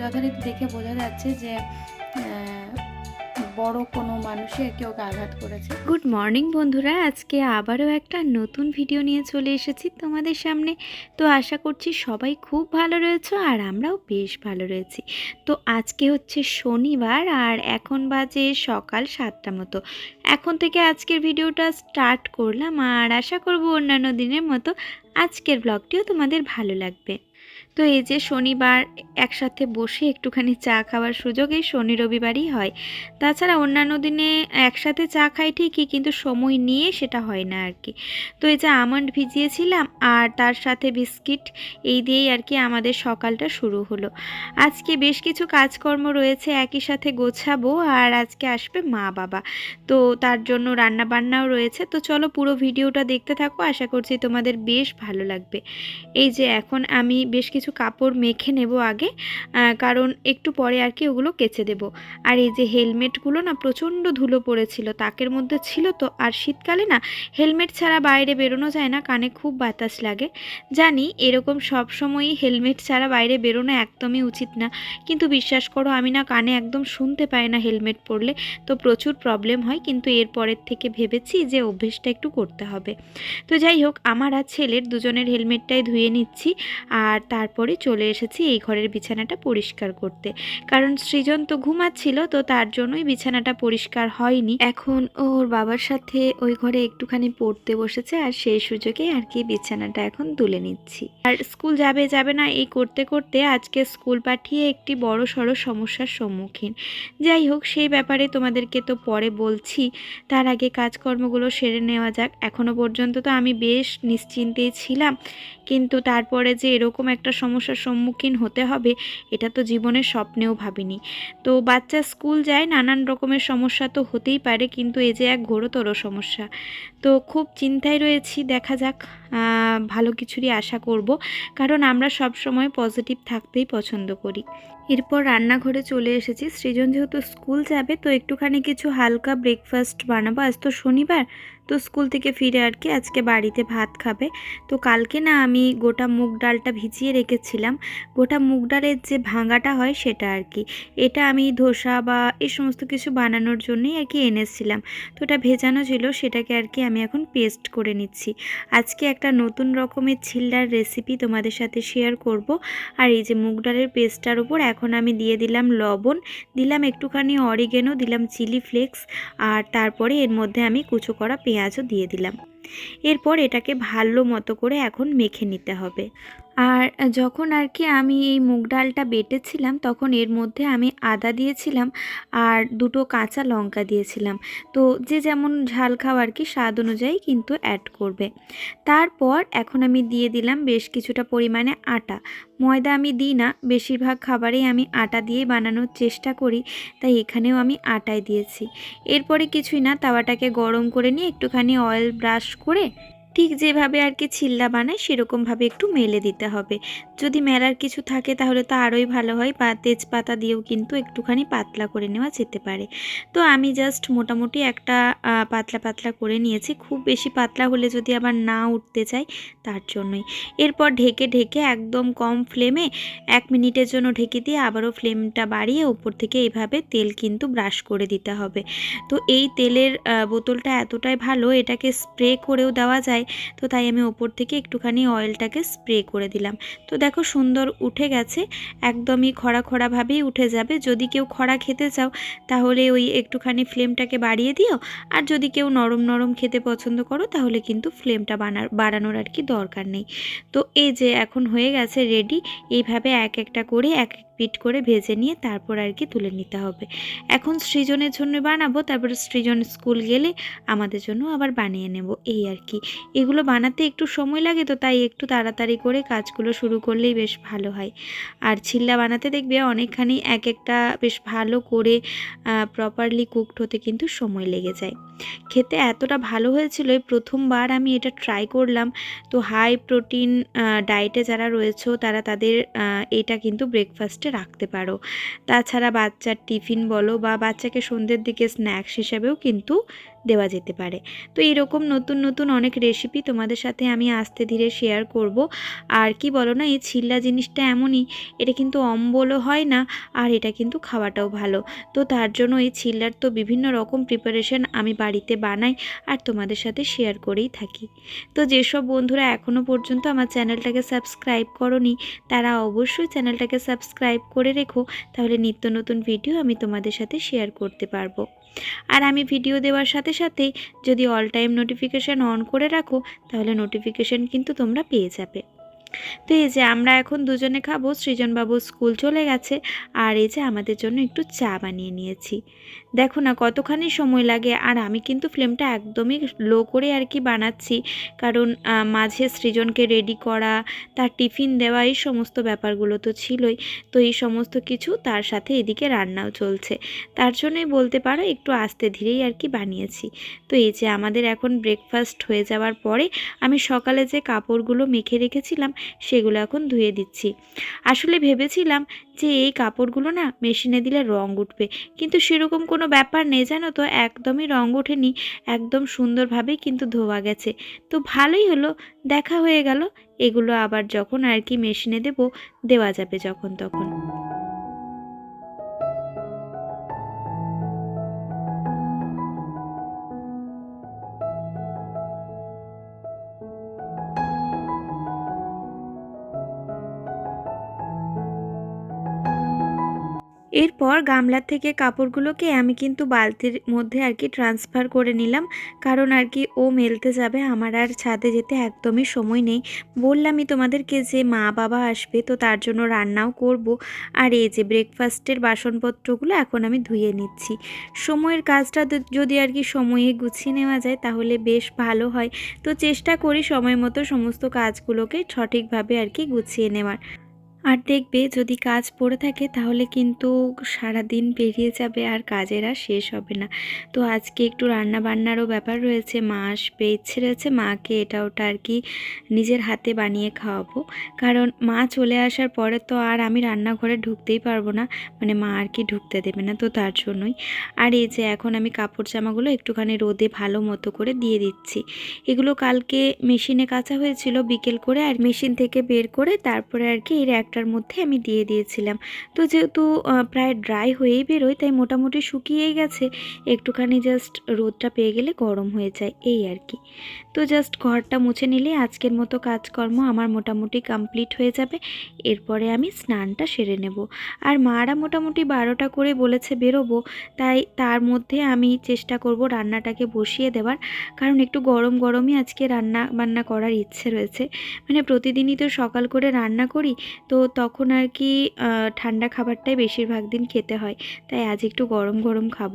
যথারীতি দেখে বোঝা যাচ্ছে যে বড় কোনো মানুষে কেউ আঘাত করেছে। গুড মর্নিং বন্ধুরা, আজকে আবারও একটা নতুন ভিডিও নিয়ে চলে এসেছি তোমাদের সামনে। তো আশা করছি সবাই খুব ভালো রয়েছে আর আমরাও বেশ ভালো রয়েছি। তো আজকে হচ্ছে শনিবার আর এখন বাজে সকাল সাতটা মতো। এখন থেকে আজকের ভিডিওটা স্টার্ট করলাম আর আশা করব অন্যান্য দিনের মতো আজকের ব্লগটিও তোমাদের ভালো লাগবে। তো এই যে শনিবার একসাথে বসে একটুখানি চা খাওয়ার সুযোগ এই শনি রবিবারই হয়। তাছাড়া অন্যান্য দিনে একসাথে চা খাই ঠিকই, কিন্তু সময় নিয়ে সেটা হয় না আর কি তো এই যে আমন্ড ভিজিয়েছিলাম আর তার সাথে বিস্কিট, এই দিয়েই আর কি আমাদের সকালটা শুরু হলো। আজকে বেশ কিছু কাজকর্ম রয়েছে, একই সাথে গোছাবো আর আজকে আসবে মা বাবা। তো তার জন্য রান্না বান্নাও রয়েছে। তো চলো পুরো ভিডিওটা দেখতে থাকো, আশা করছি তোমাদের বেশ ভালো লাগবে। এই যে এখন আমি বেশ কিছু কাপড় মেখে নেব আগে কারণ একটু পরে আর কি ওগুলো কেচে দেবো। আর এই যে হেলমেটগুলো না প্রচণ্ড ধুলো পড়েছিল, তাকের মধ্যে ছিল তো, আর শীতকালে না হেলমেট ছাড়া বাইরে বেরোনো যায় না, কানে খুব বাতাস লাগে। জানি এরকম সব সময়ই হেলমেট ছাড়া বাইরে বেরোনো একদমই উচিত না, কিন্তু বিশ্বাস করো আমি না কানে একদম শুনতে পাই না হেলমেট পরলে, তো প্রচুর প্রবলেম হয়, কিন্তু এরপরের থেকে ভেবেছি যে অভ্যেসটা একটু করতে হবে। তো যাই হোক, আমার আর ছেলের দুজনের হেলমেটটাই ধুয়ে নিচ্ছি, আর তারপরে চলে এসেছি এই ঘরের বিছানাটা পরিষ্কার করতে। কারণ সৃজন তো ঘুমাচ্ছিল, তো তার জন্যই বিছানাটা পরিষ্কার হয়নি। এখন ওর বাবার সাথে ওই ঘরে একটুখানি পড়তে বসেছে আর সেই সুযোগে আর কি বিছানাটা এখন তুলে নিচ্ছি। আর স্কুল যাবে যাবে না এই করতে করতে আজকে স্কুল পাঠিয়ে একটি বড় সড়ো সমস্যার সম্মুখীন। যাই হোক, সেই ব্যাপারে তোমাদেরকে তো পরে বলছি। তার আগে কাজকর্মগুলো সেরে নেওয়া যাক। এখনও পর্যন্ত তো আমি বেশ নিশ্চিন্তেই ছিলাম। কিন্তু তারপরে যে এরকম একটা সমস্যার সম্মুখীন হতে হবে, এটা তো জীবনের স্বপ্নেও ভাবিনি। তো বাচ্চা স্কুল যায়, নানান রকমের সমস্যা তো হতেই পারে, কিন্তু এ যে এক ঘোরতর সমস্যা। তো খুব চিন্তায় রয়েছি, দেখা যাক। ভালো কিছুরই আশা করব। কারণ আমরা সব সময় পজিটিভ থাকতেই পছন্দ করি। এরপর রান্নাঘরে চলে এসেছি। সৃজন যেহেতু স্কুল যাবে, তো একটুখানি কিছু হালকা ব্রেকফাস্ট বানাবো। আজ তো শনিবার, তো স্কুল থেকে ফিরে আর কি আজকে বাড়িতে ভাত খাবে। তো কালকে না আমি গোটা মুগ ডালটা ভিজিয়ে রেখেছিলাম। গোটা মুগ ডালের যে ভাঙাটা হয় সেটা আর কি। এটা আমি ধোসা বা এই সমস্ত কিছু বানানোর জন্যই আর কি এনেছিলাম। তো ওটা ভেজানো ছিল, সেটাকে আর কি আমি এখন পেস্ট করে নিচ্ছি। আজকে একটা নতুন রকমের ছিল্লার রেসিপি তোমাদের সাথে শেয়ার করব। আর এই যে মুগ ডালের পেস্টটার উপর এখন আমি দিয়ে দিলাম লবণ, দিলাম একটুখানি অরিগেনো দিলাম চিলি ফ্লেক্স আর তারপরে এর মধ্যে আমি কুচো করা পেঁয়াজও দিয়ে দিলাম। এরপর এটাকে ভালো মতো করে এখন মেখে নিতে হবে। আর যখন আর কি আমি এই মুগ ডালটা বেটেছিলাম, তখন এর মধ্যে আমি আদা দিয়েছিলাম আর দুটো কাঁচা লঙ্কা দিয়েছিলাম। তো যে যেমন ঝাল খাওয়া আর কি স্বাদ অনুযায়ী কিন্তু অ্যাড করবে। তারপর এখন আমি দিয়ে দিলাম বেশ কিছুটা পরিমাণে আটা। ময়দা আমি দিই না, বেশিরভাগ খাবারেই আমি আটা দিয়ে বানানোর চেষ্টা করি, তাই এখানেও আমি আটাই দিয়েছি। এরপরে কিছুই না, তাওয়াটাকে গরম করে নিয়ে একটুখানি অয়েল ব্রাশ করে ঠিক যেভাবে আর কি ছিল্লা বানায়, সেরকমভাবে একটু মেলে দিতে হবে। যদি মেলার কিছু থাকে, তাহলে তো আরোই ভালো হয়, বা তেজপাতা দিয়েও কিন্তু একটুখানি পাতলা করে নেওয়া যেতে পারে। তো আমি জাস্ট মোটামুটি একটা পাতলা পাতলা করে নিয়েছি। খুব বেশি পাতলা হলে যদি আবার না উঠতে চাই, তার জন্যই। এরপর ঢেকে ঢেকে একদম কম ফ্লেমে এক মিনিটের জন্য ঢেকে দিয়ে আবারও ফ্লেমটা বাড়িয়ে উপর থেকে এভাবে তেল কিন্তু ব্রাশ করে দিতে হবে। তো এই তেলের বোতলটা এতটাই ভালো, এটাকে স্প্রে করেও দেওয়া যায় তো তাই আমি ওপর থেকে একটুখানি অয়েলটাকে স্প্রে করে দিলাম। তো দেখো সুন্দর উঠে গেছে। একদমই খরা খরাভাবেই উঠে যাবে। যদি কেউ খরা খেতে চাও, তাহলে ওই একটুখানি ফ্লেমটাকে বাড়িয়ে দিও। আর যদি কেউ নরম নরম খেতে পছন্দ করো, তাহলে কিন্তু ফ্লেমটা বানার, বাড়ানোর আর কি দরকার নেই। তো এই যে এখন হয়ে গেছে রেডি এইভাবে এক একটা করে এক এক পিট করে ভেজে নিয়ে তারপর আর কি তুলে নিতে হবে। এখন সৃজনের জন্য বানাবো, তারপরে সৃজন স্কুল গেলে আমাদের জন্য আবার বানিয়ে নেব। এই আর কি। এগুলো বানাতে একটু সময় লাগে তো, তাই একটু তাড়াতাড়ি করে কাজগুলো শুরু করলেই বেশ ভালো হয়। আর ছিল্লা বানাতে দেখবে অনেকখানি এক একটা বেশ ভালো করে প্রপারলি কুকড হতে কিন্তু সময় লেগে যায়। খেতে এতটা ভালো হয়েছিল প্রথমবার আমি এটা ট্রাই করলাম। তো হাই প্রোটিন ডায়েটে যারা রয়েছে, তারা তাদের এটা কিন্তু ব্রেকফাস্টে রাখতে পারো। তাছাড়া বাচ্চার টিফিন বলো বা বাচ্চাকে সন্ধ্যের দিকে স্ন্যাক্স হিসাবেও কিন্তু দেওয়া যেতে পারে। তো এরকম নতুন নতুন অনেক রেসিপি তোমাদের সাথে আমি আস্তে ধীরে শেয়ার করব। আর কি বলো না, এই ছিল্লা জিনিসটা এমনই, এটা কিন্তু অম্বলও হয় না, আর এটা কিন্তু খাওয়াটাও ভালো। তো তার জন্য এই ছিল্লার তো বিভিন্ন রকম প্রিপারেশন আমি বাড়িতে বানাই আর তোমাদের সাথে শেয়ার করেই থাকি। তো যেসব বন্ধুরা এখনও পর্যন্ত আমার চ্যানেলটাকে সাবস্ক্রাইব করনি, তারা অবশ্যই চ্যানেলটাকে সাবস্ক্রাইব করে রেখো, তাহলে নিত্য নতুন ভিডিও আমি তোমাদের সাথে শেয়ার করতে পারব। আর আমি ভিডিও দেওয়ার সাথে সাথেই যদি অল টাইম নোটিফিকেশান অন করে রাখো, তাহলে নোটিফিকেশান কিন্তু তোমরা পেয়ে যাবে। তো এই যে আমরা এখন দুজনে খাব, সৃজনবাবু স্কুল চলে গেছে, আর এই যে আমাদের জন্য একটু চা বানিয়ে নিয়েছি। দেখো না কতখানি সময় লাগে, আর আমি কিন্তু ফ্লেমটা একদমই লো করে আর কি বানাচ্ছি, কারণ মাঝে সৃজনকে রেডি করা, তার টিফিন দেওয়া, এই সমস্ত ব্যাপারগুলো তো ছিলই, তো এই সমস্ত কিছু তার সাথে এদিকে রান্নাও চলছে। তার জন্যই বলতে পারো একটু আস্তে ধীরেই আর কি বানিয়েছি। তো এই যে আমাদের এখন ব্রেকফাস্ট হয়ে যাওয়ার পরে, আমি সকালে যে কাপড়গুলো মেখে রেখেছিলাম সেগুলো এখন ধুয়ে দিচ্ছি। আসলে ভেবেছিলাম যে এই কাপড়গুলো না মেশিনে দিলে রং উঠবে, কিন্তু সেরকম কোনো ব্যাপার নেই, জানো তো? একদমই রং ওঠেনি, একদম সুন্দরভাবেই কিন্তু ধোয়া গেছে। তো ভালোই হলো, দেখা হয়ে গেল। এগুলো আবার যখন আর কি মেশিনে দেব, দেওয়া যাবে যখন তখন। এরপর গামলার থেকে কাপড়গুলোকে আমি কিন্তু বালতির মধ্যে আর কি ট্রান্সফার করে নিলাম। কারণ আর কি ও মেলতে যাবে, আমার আর ছাদে যেতে একদমই সময় নেই। বললামই তোমাদেরকে যে মা বাবা আসবে, তো তার জন্য রান্নাও করব। আর এই যে ব্রেকফাস্টের বাসনপত্রগুলো এখন আমি ধুয়ে নিচ্ছি। সময়ের কাজটা যদি আর কি সময়ে গুছিয়ে নেওয়া যায়, তাহলে বেশ ভালো হয়। তো চেষ্টা করি সময় মতো সমস্ত কাজগুলোকে সঠিকভাবে আর কি গুছিয়ে নেওয়ার। আর দেখবে যদি কাজ পড়ে থাকে তাহলে কিন্তু সারা দিন পেরিয়ে যাবে আর কাজের আর শেষ হবে না। তো আজকে একটু রান্না বান্নারও ব্যাপার রয়েছে, মা আসবে, ইচ্ছে রয়েছে মাকে এটা ওটা আর কি নিজের হাতে বানিয়ে খাওয়াবো। কারণ মা চলে আসার পরে তো আর আমি রান্নাঘরে ঢুকতেই পারব না মানে মা আর কি ঢুকতে দেবে না তো তার জন্যই। আর এই যে এখন আমি কাপড় জামাগুলো একটুখানি রোদে ভালো মতো করে দিয়ে দিচ্ছি। এগুলো কালকে মেশিনে কাঁচা হয়েছিল বিকেল করে, আর মেশিন থেকে বের করে তারপরে আর কি এই র্যাকটার মধ্যে আমি দিয়ে দিয়েছিলাম। তো যেহেতু প্রায় ড্রাই হয়েই বেরোয়, তাই মোটামুটি শুকিয়েই গেছে। একটুখানি জাস্ট রোদটা পেয়ে গেলে গরম হয়ে যায়, এই আর কি। তো জাস্ট ঘরটা মুছে নিলে আজকের মতো কাজকর্ম আমার মোটামুটি কমপ্লিট হয়ে যাবে। এরপরে আমি স্নানটা সেরে নেব। আর মারা মোটামুটি বারোটা করে বলেছে বেরোবো, তাই তার মধ্যে আমি চেষ্টা করব রান্নাটাকে বসিয়ে দেওয়ার। কারণ একটু গরম গরমই আজকে রান্না বান্না করার ইচ্ছে রয়েছে। মানে প্রতিদিনই তো সকাল করে রান্না করি, তো তখন আর কি ঠান্ডা খাবারটাই বেশিরভাগ দিন খেতে হয়। তাই আজ একটু গরম গরম খাব।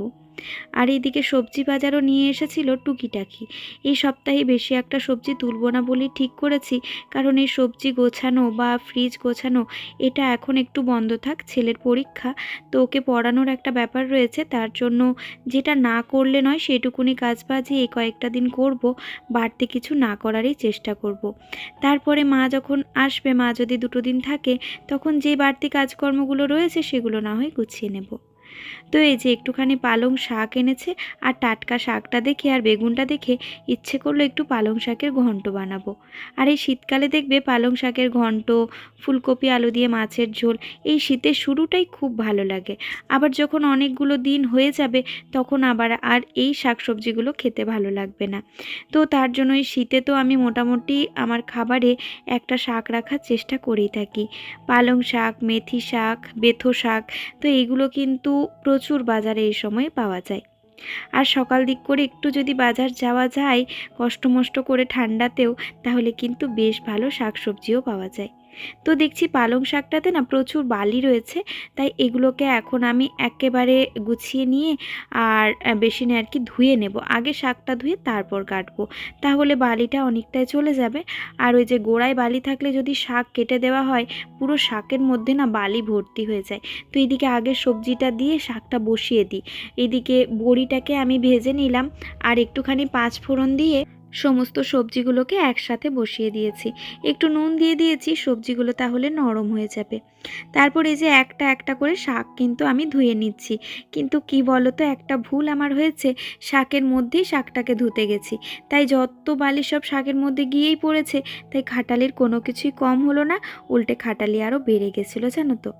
আর এইদিকে সবজি বাজারও নিয়ে এসেছিল টুকিটাকি। এই সপ্তাহে বেশি একটা সবজি তুলব না বলেই ঠিক করেছি, কারণ এই সবজি গোছানো বা ফ্রিজ গোছানো, এটা এখন একটু বন্ধ থাক ছেলের পরীক্ষা। তো ওকে পড়ানোর একটা ব্যাপার রয়েছে, তার জন্য যেটা না করলে নয় সেটুকুনি কাজ বাজে এই কয়েকটা দিন করব, বাড়তি কিছু না করারই চেষ্টা করব। তারপরে মা যখন আসবে, মা যদি দুটো দিন থাকে, তখন যে বাড়তি কাজকর্মগুলো রয়েছে সেগুলো না হয় গুছিয়ে নেব। তো এই যে একটুখানি পালং শাক এনেছে আর টাটকা শাকটা দেখে আর বেগুনটা দেখে ইচ্ছে করল একটু পালং শাকের ঘন্ট বানাবো। আর এই শীতকালে দেখবে পালং শাকের ঘন্ট, ফুলকপি, আলু দিয়ে মাছের ঝোল, এই শীতের শুরুটাই খুব ভালো লাগে। আবার যখন অনেকগুলো দিন হয়ে যাবে তখন আবার আর এই শাকসবজিগুলো খেতে ভালো লাগবে না। তো তার জন্য এই শীতে তো আমি মোটামুটি আমার খাবারে একটা শাক রাখার চেষ্টা করেই থাকি। পালং শাক, মেথি শাক, বেথো শাক, তো এইগুলো কিন্তু প্রচুর বাজারে এই সময় পাওয়া যায়। আর সকাল দিক করে একটু যদি বাজার যাওয়া যায়, কষ্টমষ্ট করে ঠান্ডাতেও, তাহলে কিন্তু বেশ ভালো শাকসবজিও পাওয়া যায়। তো দেখছি পালং শাকটাতে না প্রচুর বালি রয়েছে, তাই এগুলোকে এখন আমি একেবারে গুছিয়ে নিয়ে আর বেসিনে আর কি ধুয়ে নেব। আগে শাকটা ধুয়ে তারপর কাটবো। তাহলে বালিটা অনেকটাই চলে যাবে। আর ওই যে গোড়ায় বালি থাকলে যদি শাক কেটে দেওয়া হয়, পুরো শাকের মধ্যে না বালি ভর্তি হয়ে যায়। তো এদিকে আগে সবজিটা দিয়ে শাকটা বসিয়ে দিই। এদিকে বড়িটাকে আমি ভেজে নিলাম। আর একটুখানি পাঁচ ফোড়ন দিয়ে সমস্ত সবজিগুলোকে একসাথে বসিয়ে দিয়েছি। একটু নুন দিয়ে দিয়েছি, সবজিগুলো তাহলে নরম হয়ে যাবে। তারপর এই যে একটা একটা করে শাক কিন্তু আমি ধুয়ে নিচ্ছি। কিন্তু কি বলো তো একটা ভুল আমার হয়েছে, শাকের মধ্যেই শাকটাকে ধুতে গেছি। তাই যত বালি সব শাকের মধ্যে গিয়েই পড়েছে, তাই খাটালির কোনো কিছুই কম হলো না, উল্টে খাটালি আরও বেড়ে গেছিল, জানো তো।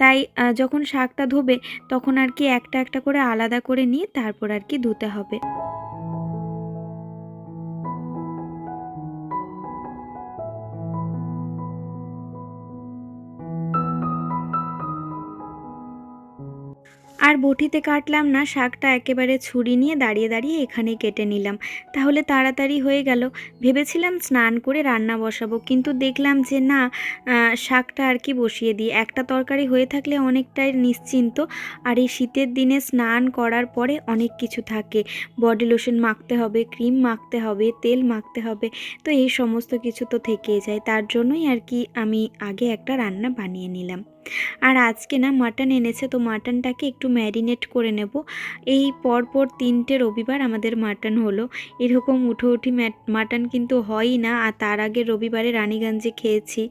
তাই যখন শাকটা ধোবে, তখন আর কি একটা একটা করে আলাদা করে নিয়ে তারপর আর কি ধুতে হবে। আর বটিতে কাটলাম না, শাকটা একেবারে ছুরি নিয়ে দাঁড়িয়ে দাঁড়িয়ে এখানেই কেটে নিলাম। তাহলে তাড়াতাড়ি হয়ে গেল। ভেবেছিলাম স্নান করে রান্না বসাবো, কিন্তু দেখলাম যে না শাকটা আর কি বসিয়ে দিই। একটা তরকারি হয়ে থাকলে অনেকটাই নিশ্চিন্ত, আর এই শীতের দিনে স্নান করার পরে অনেক কিছু থাকে। বডি লোশন মাখতে হবে, ক্রিম মাখতে হবে, তেল মাখতে হবে, তো এই সমস্ত কিছু তো থেকেই যায়। তার জন্যই আর কি আমি আগে একটা রান্না বানিয়ে নিলাম। আর আজকে না মাটন এনেছে, তো মাটনটাকে একটু ম্যারিনেট করে নেব। এই পরপর তিনটে রবিবার আমাদের মাটন হলো। এরকম উঠো উঠি মাটন কিন্তু হয়ই না, আর তার আগে রবিবারে রানীগঞ্জে খেয়েছি।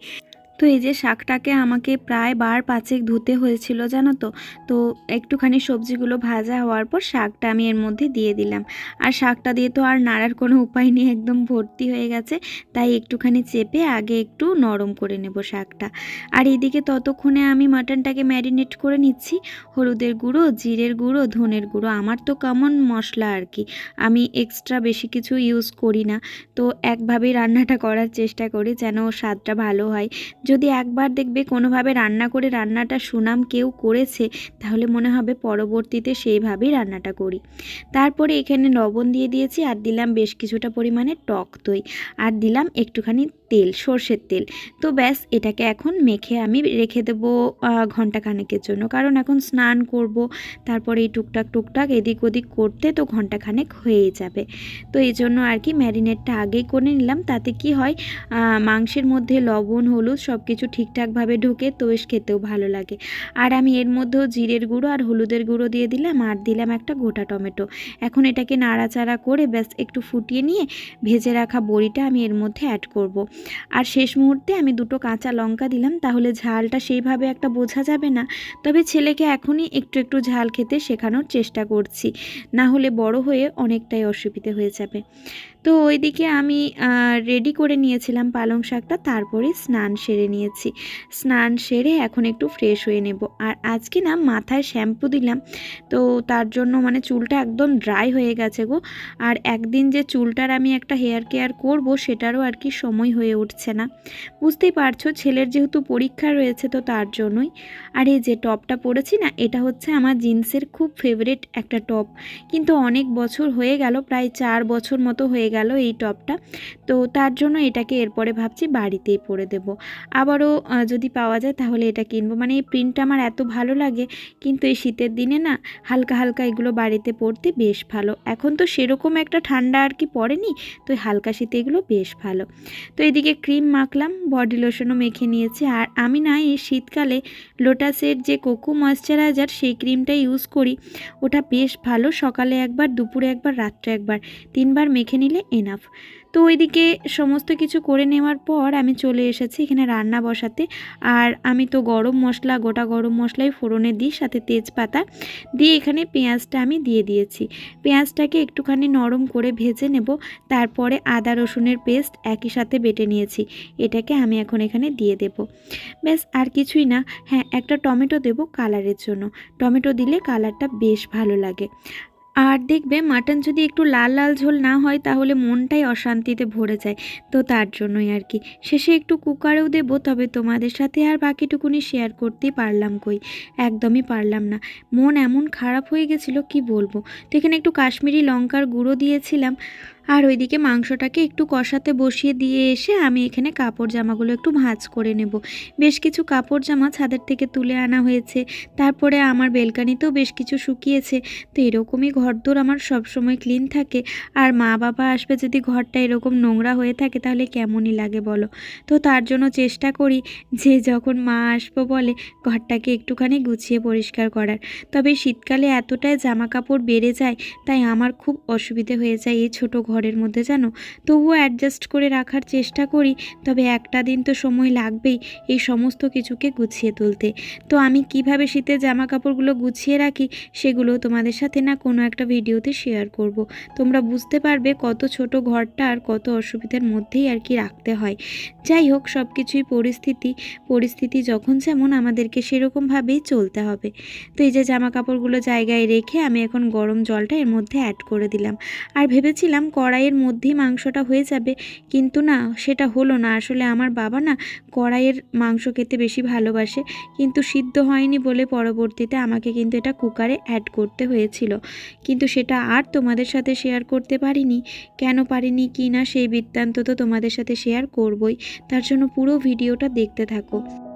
তো এই যে শাকটাকে আমাকে প্রায় বার পাঁচেক ধুতে হয়েছিল, জানো তো? তো একটুখানি সবজিগুলো ভাজা হওয়ার পর শাকটা আমি এর মধ্যে দিয়ে দিলাম। আর শাকটা দিয়ে তো আর নাড়ার কোনো উপায় নেই, একদম ভর্তি হয়ে গেছে। তাই একটুখানি চেপে আগে একটু নরম করে নেব শাকটা। আর এদিকে ততক্ষণে আমি মাটনটাকে ম্যারিনেট করে নিচ্ছি। হলুদের গুঁড়ো, জিরের গুঁড়ো, ধনের গুঁড়ো, আমার তো কমন মশলা আর কি। আমি এক্সট্রা বেশি কিছু ইউজ করি না। তো একভাবেই রান্নাটা করার চেষ্টা করি যেন স্বাদটা ভালো হয়। যদি একবার দেখবে কোনোভাবে রান্না করে রান্নাটা সুনাম কেউ করেছে, তাহলে মনে হবে পরবর্তীতে সেইভাবেই রান্নাটা করি। তারপরে এখানে লবণ দিয়ে দিয়েছি, আর দিলাম বেশ কিছুটা পরিমাণে টক দই। আর দিলাম একটুখানি তেল, সর্ষের তেল। তো ব্যাস, এটাকে এখন মেখে আমি রেখে দেবো ঘণ্টা খানেকের জন্য। কারণ এখন স্নান করব, তারপরে এই টুকটাক টুকটাক এদিক ওদিক করতে তো ঘণ্টা খানেক হয়েই যাবে। তো এই জন্য আর কি ম্যারিনেটটা আগেই করে নিলাম। তাতে কি হয় মাংসের মধ্যে লবণ, হলুদ সব কিছু ঠিকঠাকভাবে ঢুকে তো বেশ খেতেও ভালো লাগে। আর আমি এর মধ্যেও জিরের গুঁড়ো আর হলুদের গুঁড়ো দিয়ে দিলাম আর দিলাম একটা গোটা টমেটো। এখন এটাকে নাড়াচাড়া করে ব্যাস একটু ফুটিয়ে নিয়ে ভেজে রাখা বড়িটা আমি এর মধ্যে অ্যাড করব। আর শেষ মুহূর্তে আমি দুটো কাঁচা লঙ্কা দিলাম, তাহলে ঝালটা সেইভাবে একটা বোঝা যাবে না। তবে ছেলেকে এখনই একটু একটু ঝাল খেতে শেখানোর চেষ্টা করছি, না হলে বড় হয়ে অনেকটাই অসুবিধে হয়ে যাবে। তো ওইদিকে আমি রেডি করে নিয়েছিলাম পালং শাকটা, তারপরে স্নান সেরে নিয়েছি। স্নান সেরে এখন একটু ফ্রেশ হয়ে নেব। আর আজকে না মাথায় শ্যাম্পু দিলাম, তো তার জন্য মানে চুলটা একদম ড্রাই হয়ে গেছে গো। আর একদিন যে চুলটার আমি একটা হেয়ার কেয়ার করব, সেটারও আর কি সময় হয়ে উঠছে না। বুঝতেই পারছ, ছেলের যেহেতু পরীক্ষা রয়েছে তো তার জন্যই। আর এই যে টপটা পরেছি না, এটা হচ্ছে আমার জিন্সের খুব ফেভারিট একটা টপ। কিন্তু অনেক বছর হয়ে গেল, প্রায় চার বছর মতো হয়ে গেল এই টপটা। তো তার জন্য এটাকে এরপরে ভাবছি বাড়িতেই পরে দেব। আবারও যদি পাওয়া যায় তাহলে এটা কিনবো। মানে এই প্রিন্টটা আমার এত ভালো লাগে, কিন্তু এই শীতের দিনে না, হালকা হালকা এগুলো বাড়িতে পরতে বেশ ভালো। এখন তো সেরকম একটা ঠান্ডা আর কি পড়েনি তো হালকা শীতে এগুলো বেশ ভালো। তো এদিকে ক্রিম মাখলাম, বডি লোশনও মেখে নিয়েছি। আর আমি না, এই শীতকালে লোটাসের যে কোকো ময়শ্চারাইজার, সেই ক্রিমটা ইউজ করি। ওটা বেশ ভালো, সকালে একবার, দুপুরে একবার, রাত্রে একবার। তিনবার মেখে নিলে এনাফ তো ওইদিকে সমস্ত কিছু করে নেওয়ার পর আমি চলে এসেছি এখানে রান্না বসাতে। আর আমি তো গরম মশলা, গোটা গরম মশলাই ফোড়নে দিই, সাথে তেজপাতা দিয়ে এখানে পেঁয়াজটা আমি দিয়ে দিয়েছি। পেঁয়াজটাকে একটুখানি নরম করে ভেজে নেব, তারপরে আদা রসুনের পেস্ট একই সাথে বেটে নিয়েছি। এটাকে আমি এখন এখানে দিয়ে দেব। ব্যাস, আর কিছুই না। হ্যাঁ একটা টমেটো দেব কালারের জন্য। টমেটো দিলে কালারটা বেশ ভালো লাগে। আর দেখবে মাটন যদি একটু লাল লাল ঝোল না হয়, তাহলে মনটাই অশান্তিতে ভরে যায়। তো তার জন্যই আর কি। শেষে একটু কুকারেও দেবো, তবে তোমাদের সাথে আর বাকিটুকুনি শেয়ার করতেই পারলাম কই? একদমই পারলাম না। মন এমন খারাপ হয়ে গেছিল, কি বলব? তো এখানে একটু কাশ্মীরি লঙ্কার গুঁড়ো দিয়েছিলাম। আর ওইদিকে মাংসটাকে একটু কষাতে বসিয়ে দিয়ে এসে আমি এখানে কাপড় জামাগুলো একটু ভাঁজ করে নেব। বেশ কিছু কাপড় জামা ছাদের থেকে তুলে আনা হয়েছে। তারপরে আমার বেলকানিতেও বেশ কিছু শুকিয়েছে। তো এরকমই ঘরদোর আমার সবসময় ক্লিন থাকে। আর মা বাবা আসবে যদি ঘরটা এরকম নোংরা হয়ে থাকে তাহলে কেমনই লাগে বলো? তো তার জন্য চেষ্টা করি যে যখন মা আসব বলে ঘরটাকে একটুখানি গুছিয়ে পরিষ্কার করার। তবে শীতকালে এতটাই জামা কাপড় বেড়ে যায়, তাই আমার খুব অসুবিধে হয়ে যায় এই ছোটো ঘর ঘরের মধ্যে জানো? তবুও অ্যাডজাস্ট করে রাখার চেষ্টা করি, তবে একটা দিন তো সময় লাগবেই এই সমস্ত কিছুকে গুছিয়ে তুলতে। তো আমি কীভাবে শীতের জামা কাপড়গুলো গুছিয়ে রাখি, সেগুলো তোমাদের সাথে না কোনো একটা ভিডিওতে শেয়ার করব। তোমরা বুঝতে পারবে কত ছোট ঘরটা আর কত অসুবিধার মধ্যেই আর কি রাখতে হয়। যাই হোক সব কিছুই পরিস্থিতি পরিস্থিতি যখন যেমন আমাদেরকে সেরকমভাবেই চলতে হবে। তো এই যে জামা কাপড়গুলো জায়গায় রেখে আমি এখন গরম জলটা এর মধ্যে অ্যাড করে দিলাম। আর ভেবেছিলাম কড়াইয়ের মধ্যেই মাংসটা হয়ে যাবে। কিন্তু না, সেটা হলো না। আসলে আমার বাবা না কড়াইয়ের মাংস খেতে বেশি ভালোবাসে। কিন্তু সিদ্ধ হয়নি বলে পরবর্তীতে আমাকে কিন্তু এটা কুকারে অ্যাড করতে হয়েছিল। কিন্তু সেটা আর তোমাদের সাথে শেয়ার করতে পারিনি। কেন পারিনি কি না সেই বৃত্তান্ত তো তোমাদের সাথে শেয়ার করবই। তার জন্য পুরো ভিডিওটা দেখতে থাকো।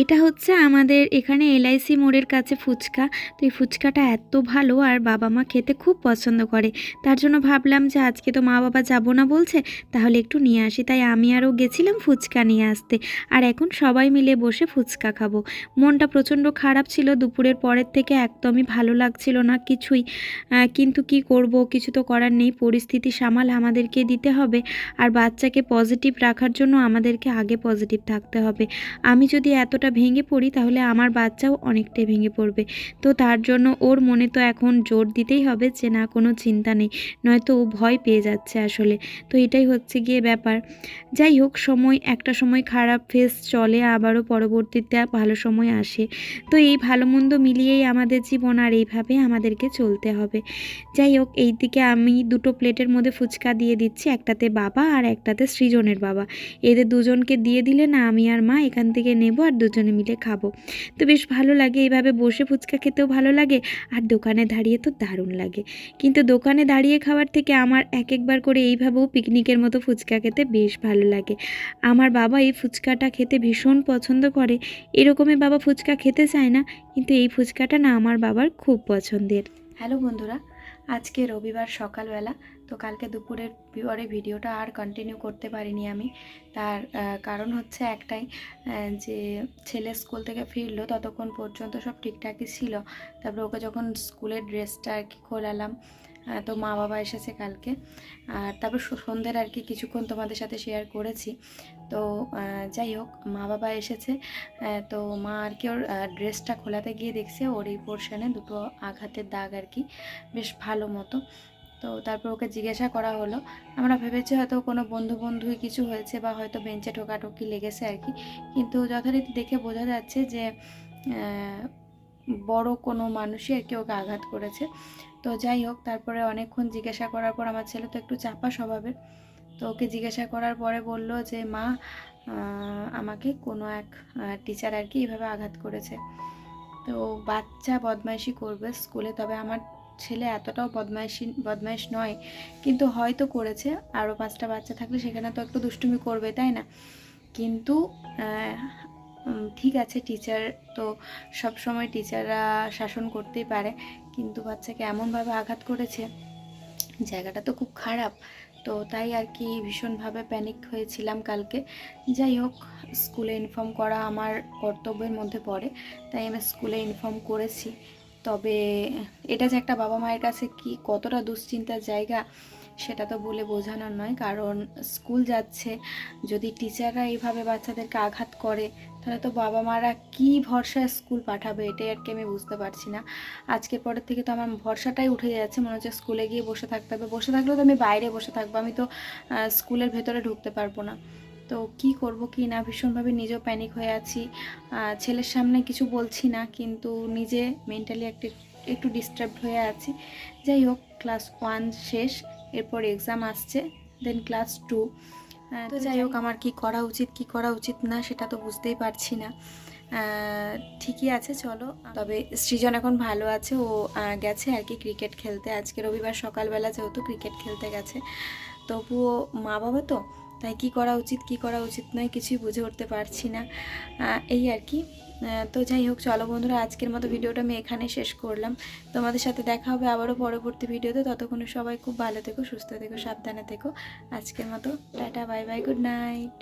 এটা হচ্ছে আমাদের এখানে এলআইসি মোড়ের কাছে ফুচকা। তো এই ফুচকাটা এত ভালো আর বাবা মা খেতে খুব পছন্দ করে। তার জন্য ভাবলাম যে আজকে তো মা বাবা যাব না বলছে, তাহলে একটু নিয়ে আসি। তাই আমি আরও গেছিলাম ফুচকা নিয়ে আসতে। আর এখন সবাই মিলে বসে ফুচকা খাব। মনটা প্রচণ্ড খারাপ ছিল, দুপুরের পরের থেকে একদমই ভালো লাগছিল না কিছুই। কিন্তু কি করব, কিছু তো করার নেই। পরিস্থিতি সামাল আমাদেরকে দিতে হবে। আর বাচ্চাকে পজিটিভ রাখার জন্য আমাদেরকে আগে পজিটিভ থাকতে হবে। আমি যদি এতটা ভেঙে পড়ি, তাহলে আমার বাচ্চাও অনেকটাই ভেঙে পড়বে। তো তার জন্য ওর মনে তো এখন জোর দিতেই হবে যে না, কোনো চিন্তা নেই। নয়তো ও ভয় পেয়ে যাচ্ছে আসলে। তো এটাই হচ্ছে গিয়ে ব্যাপার। যাই হোক, সময়, একটা সময় খারাপ ফেস চলে, আবারও পরবর্তীতে ভালো সময় আসে। তো এই ভালো মন্দ মিলিয়েই আমাদের জীবন, আর এইভাবে আমাদেরকে চলতে হবে। যাই হোক এই দিকে আমি দুটো প্লেটের মধ্যে ফুচকা দিয়ে দিচ্ছি, একটাতে বাবা আর একটাতে সৃজনের বাবা। এদের দুজনকে দিয়ে দিলে না, আমি আর মা এখান থেকে নেব আর দুজনে মিলে খাব। তো বেশ ভালো লাগে এইভাবে বসে ফুচকা খেতেও ভালো লাগে, আর দোকানে দাঁড়িয়ে তো দারুণ লাগে। কিন্তু দোকানে দাঁড়িয়ে খাওয়ার থেকে আমার এক একবার করে এইভাবেও পিকনিকের মতো ফুচকা খেতে বেশ ভালো লাগে। আমার বাবা এই ফুচকাটা খেতে ভীষণ পছন্দ করে। এরকমই বাবা ফুচকা খেতে চায় না, কিন্তু এই ফুচকাটা না আমার বাবার খুব পছন্দের। হ্যালো বন্ধুরা, আজকে রবিবার সকালবেলা তো কালকে দুপুরের পরে ভিডিওটা আর কন্টিনিউ করতে পারিনি আমি। তার কারণ হচ্ছে একটাই যে ছেলে স্কুল থেকে ফিরলো ততক্ষণ পর্যন্ত সব ঠিকঠাকই ছিল। তারপরে ওকে যখন স্কুলের ড্রেসটা আর কি খোলালাম তো মা বাবা এসেছে কালকে। আর তারপর সন্ধ্যের আর কি কিছুক্ষণ তোমাদের সাথে শেয়ার করেছি। তো যাই হোক, মা বাবা এসেছে তো মা আর কি ওর ড্রেসটা খোলাতে গিয়ে দেখছে ওর এই পোর্শনে দুটো আঘাতের দাগ আর কি, বেশ ভালো মতো। তো তারপর ওকে জিজ্ঞাসা করা হলো। আমরা ভেবেছি হয়তো কোনো বন্ধু বন্ধুই কিছু হয়েছে বা হয়তো বেঞ্চে ঠোকাঠুকি লেগেছে আর কি। কিন্তু যথারীতি দেখে বোঝা যাচ্ছে যে বড় কোনো মানুষই আর কি ওকে আঘাত করেছে। তো যাই হোক, তারপরে অনেকক্ষণ জিজ্ঞাসা করার পর আমার ছেলে তো একটু চাপা স্বভাবের। তো ওকে জিজ্ঞাসা করার পরে বলল যে, মা আমাকে কোনো এক টিচার আর কি এইভাবে আঘাত করেছে। তো বাচ্চা বদমাইশি করবে স্কুলে, তবে আমার ছেলে এতটাও বদমাইশি, বদমাইশ নয়, কিন্তু হয়তো করেছে। আরও পাঁচটা বাচ্চা থাকলে সেখানে তো একটু দুষ্টুমি করবে, তাই না? কিন্তু ঠিক আছে টিচার তো সব সময় টিচাররা শাসন করতেই পারে, কিন্তু বাচ্চাকে এমনভাবে আঘাত করেছে, জায়গাটা তো খুব খারাপ। তো তাই আর কি ভীষণভাবে প্যানিক হয়েছিলাম কালকে। যাই হোক স্কুলে ইনফর্ম করা আমার কর্তব্যের মধ্যে পড়ে, তাই আমি স্কুলে ইনফর্ম করেছি। তবে এটা যে একটা বাবা মায়ের কাছে কি কতটা দুশ্চিন্তার জায়গা, সেটা তো বলে বোঝানোর নয়। কারণ স্কুল যাচ্ছে, যদি টিচাররা এইভাবে বাচ্চাদেরকে আঘাত করে, তাহলে তো বাবা মারা কি ভরসায় স্কুল পাঠাবে, এটাই আর কি আমি বুঝতে পারছি না। আজকের পরের থেকে তো আমার ভরসাটাই উঠে যাচ্ছে, মনে হচ্ছে স্কুলে গিয়ে বসে থাকতে হবে। বসে থাকলেও তো আমি বাইরে বসে থাকব, আমি তো স্কুলের ভেতরে ঢুকতে পারব না। তো কি করব কি না? ভীষণভাবে নিজেও প্যানিক হয়ে আছি। ছেলের সামনে কিছু বলছি না, কিন্তু নিজে মেন্টালি একটু একটু ডিস্টার্বড হয়ে আছি। যাই হোক ক্লাস ওয়ান শেষ, এরপর এক্সাম আসছে দেন ক্লাস টু তো যাই হোক, আমার কি করা উচিত, কি করা উচিত না, সেটা তো বুঝতেই পারছি না। ঠিকই আছে, চলো। তবে সৃজন এখন ভালো আছে, ও গেছে আর কি ক্রিকেট খেলতে। আজকে রবিবার সকালবেলা যেহেতু ক্রিকেট খেলতে গেছে, তবুও মা বাবা তো? তাই কি করা উচিত, কি করা উচিত নয় কিছুই বুঝে উঠতে পারছি না। এই আর কি। তো যাই হোক, চলো বন্ধুরা, আজকের মতো ভিডিওটা আমি এখানে শেষ করলাম। তোমাদের সাথে দেখা হবে আবারও পরবর্তী ভিডিওতে। ততক্ষণ সবাই খুব ভালো থেকো, সুস্থ থেকো, সাবধানে থেকো। আজকের মতো, tata, bye bye, good night.